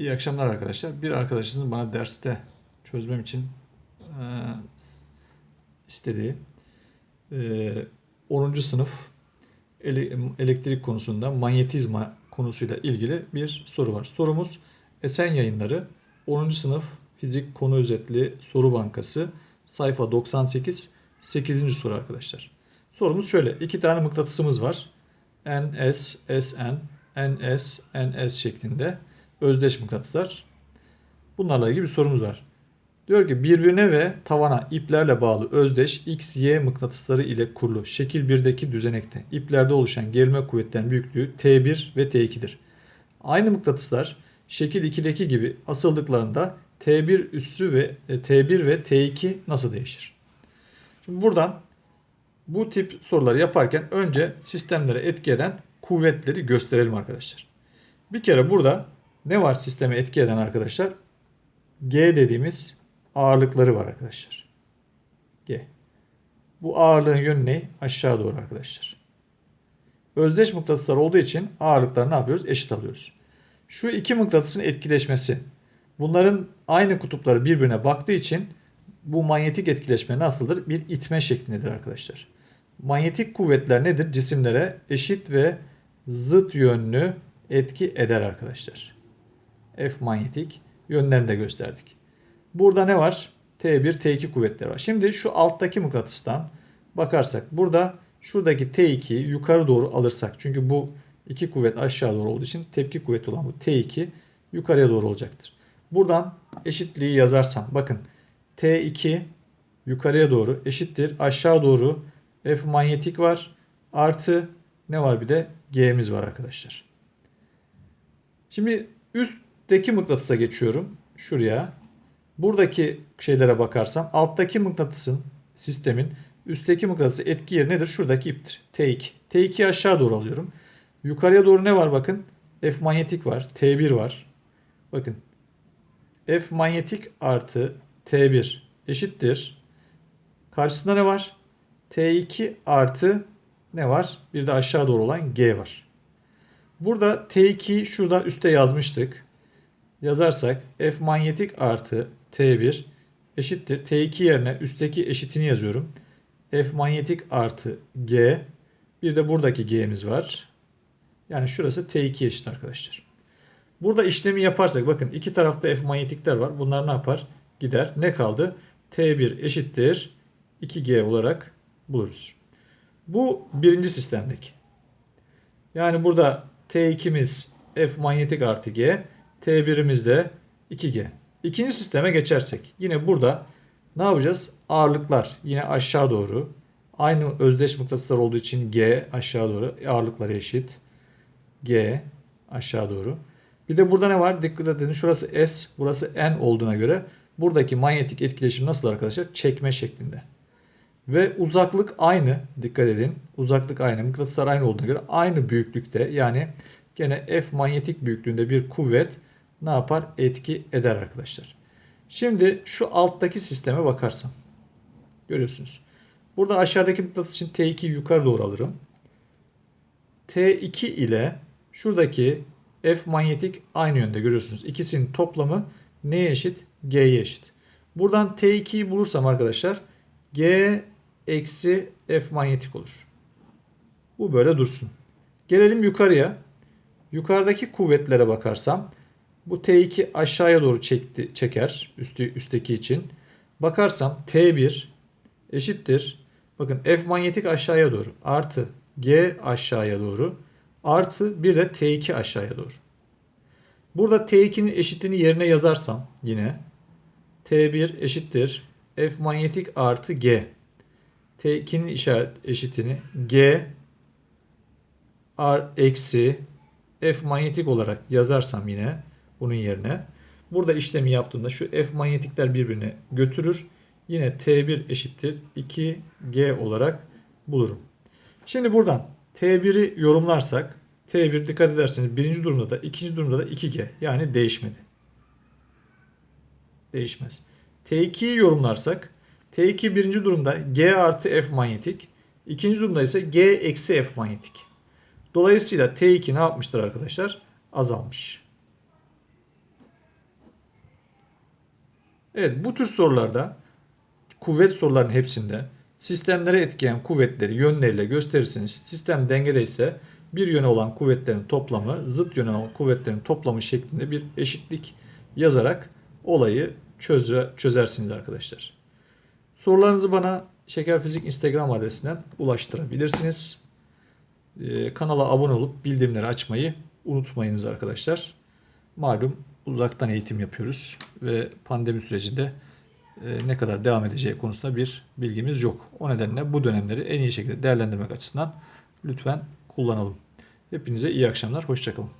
İyi akşamlar arkadaşlar. Bir arkadaşınızın bana derste çözmem için e, istediği e, 10. sınıf ele- elektrik konusunda manyetizma konusuyla ilgili bir soru var. Sorumuz Esen Yayınları 10. sınıf fizik konu özetli soru bankası sayfa 98 8. soru arkadaşlar. Sorumuz şöyle. iki tane mıknatısımız var. NS, SN, NS, NS şeklinde özdeş mıknatıslar. Bunlarla ilgili bir sorumuz var. Diyor ki birbirine ve tavana iplerle bağlı özdeş X, Y mıknatısları ile kurulu şekil 1'deki düzenekte iplerde oluşan gerilme kuvvetlerinin büyüklüğü T1 ve T2'dir. Aynı mıknatıslar şekil 2'deki gibi asıldıklarında T1 üssü ve e, T1 ve T2 nasıl değişir? Şimdi buradan bu tip soruları yaparken önce sistemlere etki eden kuvvetleri gösterelim arkadaşlar. Bir kere burada ne var sisteme etki eden arkadaşlar? G dediğimiz ağırlıkları var arkadaşlar. G. Bu ağırlığın yönü ne? Aşağı doğru arkadaşlar. Özdeş mıknatıslar olduğu için ağırlıkları ne yapıyoruz? Eşit alıyoruz. Şu iki mıknatısın etkileşmesi. Bunların aynı kutupları birbirine baktığı için bu manyetik etkileşme nasıldır? Bir itme şeklindedir arkadaşlar. Manyetik kuvvetler nedir? Cisimlere eşit ve zıt yönlü etki eder arkadaşlar. F manyetik yönlerini de gösterdik. Burada ne var? T1, T2 kuvvetleri var. Şimdi şu alttaki mıknatıstan bakarsak burada şuradaki T2'yi yukarı doğru alırsak çünkü bu iki kuvvet aşağı doğru olduğu için tepki kuvveti olan bu T2 yukarıya doğru olacaktır. Buradan eşitliği yazarsam bakın T2 yukarıya doğru eşittir aşağı doğru F manyetik var artı ne var bir de G'miz var arkadaşlar. Şimdi üstteki mıknatısa geçiyorum. Şuraya. Buradaki şeylere bakarsam alttaki mıknatısın sistemin üstteki mıknatısı etki yeri nedir? Şuradaki iptir. T2. T2'yi aşağı doğru alıyorum. Yukarıya doğru ne var bakın? F manyetik var. T1 var. Bakın. F manyetik artı T1 eşittir. Karşısında ne var? T2 artı ne var? Bir de aşağı doğru olan G var. Burada T2'yi şuradan üste yazmıştık. Yazarsak F manyetik artı T1 eşittir. T2 yerine üstteki eşitini yazıyorum. F manyetik artı G. Bir de buradaki G'miz var. Yani şurası T2 eşit arkadaşlar. Burada işlemi yaparsak bakın iki tarafta F manyetikler var. Bunlar ne yapar? Gider. Ne kaldı? T1 eşittir 2G olarak buluruz. Bu birinci sistemdeki. Yani burada T2'miz F manyetik artı G. T1'imiz de 2G. İkinci sisteme geçersek yine burada ne yapacağız? Ağırlıklar yine aşağı doğru. Aynı özdeş mıknatıslar olduğu için G aşağı doğru ağırlıkları eşit. G aşağı doğru. Bir de burada ne var? Dikkat edin şurası S burası N olduğuna göre buradaki manyetik etkileşim nasıl arkadaşlar? Çekme şeklinde. Ve uzaklık aynı. Dikkat edin. Uzaklık aynı. Mıknatıslar aynı olduğuna göre aynı büyüklükte. Yani gene F manyetik büyüklüğünde bir kuvvet ne yapar? Etki eder arkadaşlar. Şimdi şu alttaki sisteme bakarsam. Görüyorsunuz. Burada aşağıdaki mıknatıs için T2 yukarı doğru alırım. T2 ile şuradaki F manyetik aynı yönde görüyorsunuz. İkisinin toplamı neye eşit? G'ye eşit. Buradan T2'yi bulursam arkadaşlar G eksi F manyetik olur. Bu böyle dursun. Gelelim yukarıya. Yukarıdaki kuvvetlere bakarsam bu T2 aşağıya doğru çekti, çeker üstü, üstteki için. Bakarsam T1 eşittir. Bakın F manyetik aşağıya doğru artı G aşağıya doğru artı bir de T2 aşağıya doğru. Burada T2'nin eşitini yerine yazarsam yine T1 eşittir F manyetik artı G. T2'nin işaret eşitini G R eksi F manyetik olarak yazarsam yine bunun yerine burada işlemi yaptığımda şu F manyetikler birbirine götürür. Yine T1 eşittir 2G olarak bulurum. Şimdi buradan T1'i yorumlarsak T1 dikkat ederseniz birinci durumda da ikinci durumda da 2G yani değişmedi. Değişmez. T2'yi yorumlarsak T2 birinci durumda G artı F manyetik. ikinci durumda ise G eksi F manyetik. Dolayısıyla T2 ne yapmıştır arkadaşlar? Azalmış. Evet bu tür sorularda kuvvet sorularının hepsinde sistemlere etkileyen kuvvetleri yönleriyle gösterirsiniz. Sistem dengedeyse bir yöne olan kuvvetlerin toplamı zıt yöne olan kuvvetlerin toplamı şeklinde bir eşitlik yazarak olayı çöze, çözersiniz arkadaşlar. Sorularınızı bana Şeker Fizik Instagram adresinden ulaştırabilirsiniz. Ee, kanala abone olup bildirimleri açmayı unutmayınız arkadaşlar. Malum uzaktan eğitim yapıyoruz ve pandemi sürecinde e, ne kadar devam edeceği konusunda bir bilgimiz yok. O nedenle bu dönemleri en iyi şekilde değerlendirmek açısından lütfen kullanalım. Hepinize iyi akşamlar, hoşçakalın.